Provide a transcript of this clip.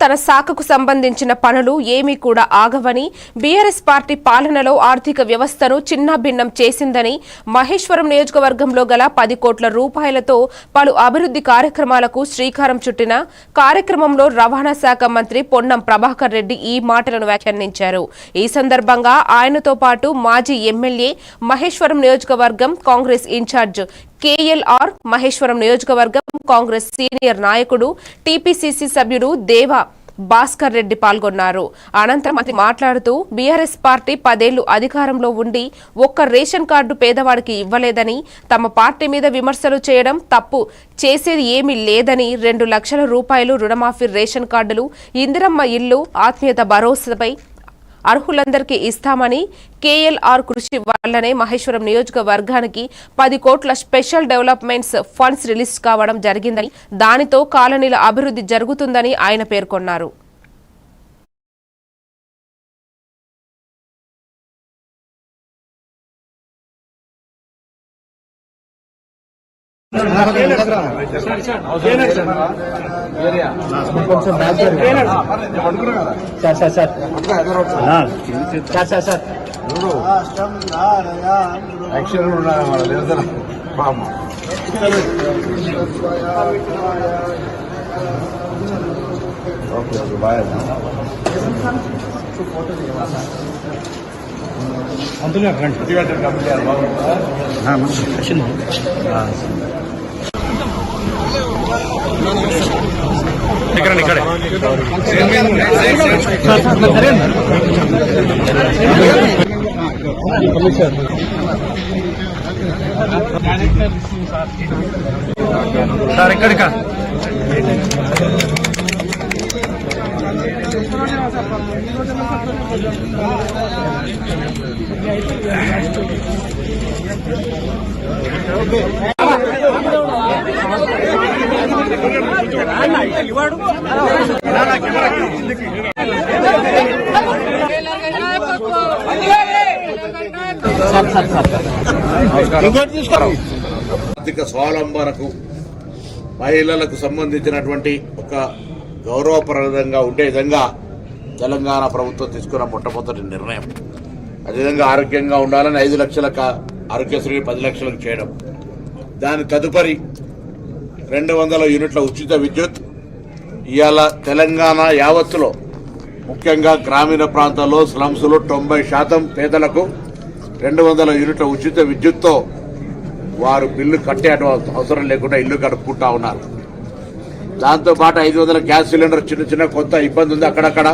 తన శాఖకు సంబంధించిన పనులు ఏమీ కూడా ఆగవని బీఆర్ఎస్ పార్టీ పాలనలో ఆర్థిక వ్యవస్థను చిన్నాభిన్నం చేసిందని మహేశ్వరం నియోజకవర్గంలో గల పది కోట్ల రూపాయలతో పలు అభివృద్ధి కార్యక్రమాలకు శ్రీకారం చుట్టిన కార్యక్రమంలో రవాణా శాఖ మంత్రి పొన్నం ప్రభాకర్ రెడ్డి ఈ మాటలను వ్యాఖ్యానించారు. ఈ సందర్భంగా ఆయనతో పాటు మాజీ ఎమ్మెల్యే మహేశ్వరం నియోజకవర్గం కాంగ్రెస్ ఇన్ఛార్జ్ కేఎల్ఆర్ మహేశ్వరం నియోజకవర్గం కాంగ్రెస్ సీనియర్ నాయకుడు టీపీసీసీ సభ్యుడు దేవ భాస్కర్ రెడ్డి పాల్గొన్నారు. అనంతరం అతి మాట్లాడుతూ బీఆర్ఎస్ పార్టీ పదేళ్ళు అధికారంలో ఉండి ఒక్క రేషన్ కార్డు పేదవాడికి ఇవ్వలేదని తమ పార్టీ మీద విమర్శలు చేయడం తప్పు చేసేది ఏమీ లేదని రెండు లక్షల రూపాయలు రుణమాఫీ రేషన్ కార్డులు ఇందిరమ్మ ఇల్లు ఆత్మీయత భరోసాపై అర్హులందరికీ ఇస్తామని కేఎల్ఆర్ కృషి వల్లనే మహేశ్వరం నియోజకవర్గానికి పది కోట్ల స్పెషల్ డెవలప్మెంట్స్ ఫండ్స్ రిలీజ్ కావడం జరిగిందని దానితో కాలనీల అభివృద్ధి జరుగుతుందని ఆయన పేర్కొన్నారు. కొంచెం back sir sir sir sir sir sir action okay okay boy ఇక్కడ ఇక్కడ సార్ ఇక్కడ ఇక్కడ ఆర్థిక స్వావలంబనకు మహిళలకు సంబంధించినటువంటి ఒక గౌరవప్రదంగా ఉండే విధంగా తెలంగాణ ప్రభుత్వం తీసుకున్న మొట్టమొదటి నిర్ణయం. అదేవిధంగా ఆరోగ్యంగా ఉండాలని ఐదు లక్షల ఆరోగ్యశ్రీ పది లక్షలకు చేయడం. దాని తదుపరి రెండు వందల యూనిట్ల ఉచిత విద్యుత్. ఇవాళ తెలంగాణ యావత్తులో ముఖ్యంగా గ్రామీణ ప్రాంతాల్లో స్లమ్స్లో తొంభై శాతం పేదలకు రెండు వందల యూనిట్ల ఉచిత విద్యుత్తో వారు బిల్లు కట్టే అవసరం లేకుండా ఇల్లు గడుపుకుంటా ఉన్నారు. దాంతో పాటు ఐదు వందల గ్యాస్ సిలిండర్ చిన్న చిన్న కొత్త ఇబ్బంది ఉంది అక్కడక్కడ.